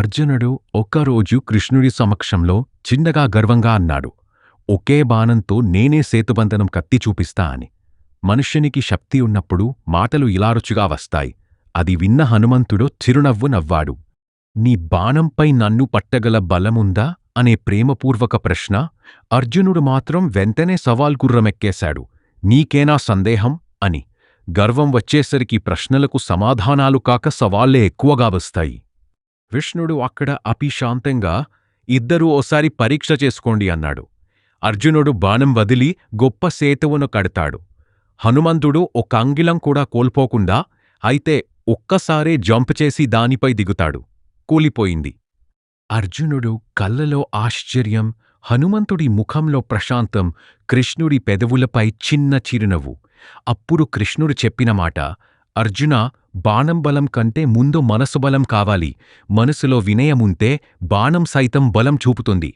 అర్జునుడు ఒక్కరోజు కృష్ణుడి సమక్షంలో చిన్నగా గర్వంగా అన్నాడు ఒకే బాణంతో నేనే సేతుబంధనం కత్తి చూపిస్తా అని. మనుష్యునికి శక్తి ఉన్నప్పుడు మాటలు ఇలా రుచిగా వస్తాయి అది విన్న హనుమంతుడు చిరునవ్వు నవ్వాడు. నీ బాణంపై నన్ను పట్టగల బలముందా? అనే ప్రేమపూర్వక ప్రశ్న అర్జునుడు మాత్రం వెంటనే సవాల్ గుర్రమెక్కేశాడు నీకేనా సందేహం? అని. గర్వం వచ్చేసరికి ప్రశ్నలకు సమాధానాలు కాక సవాళ్ళే ఎక్కువగా వస్తాయి. విష్ణుడు అక్కడ అపిశాంతంగా ఇద్దరూ ఓసారి పరీక్ష చేసుకోండి అన్నాడు. అర్జునుడు బాణం వదిలి గొప్ప సేతువును కడతాడు. హనుమంతుడు ఒక అంగిలం కూడా కోల్పోకుండా అయితే ఒక్కసారే జంప్ చేసి దానిపై దిగుతాడు. కూలిపోయింది. అర్జునుడు కళ్ళలో ఆశ్చర్యం హనుమంతుడి ముఖంలో ప్రశాంతం కృష్ణుడి పెదవులపై చిన్న చిరునవ్వు. అప్పుడు కృష్ణుడు చెప్పిన మాట అర్జున బాణం బలం కంటే ముందు మనసు బలం కావాలి. మనసులో వినయముంటే బాణం సైతం బలం చూపుతుంది.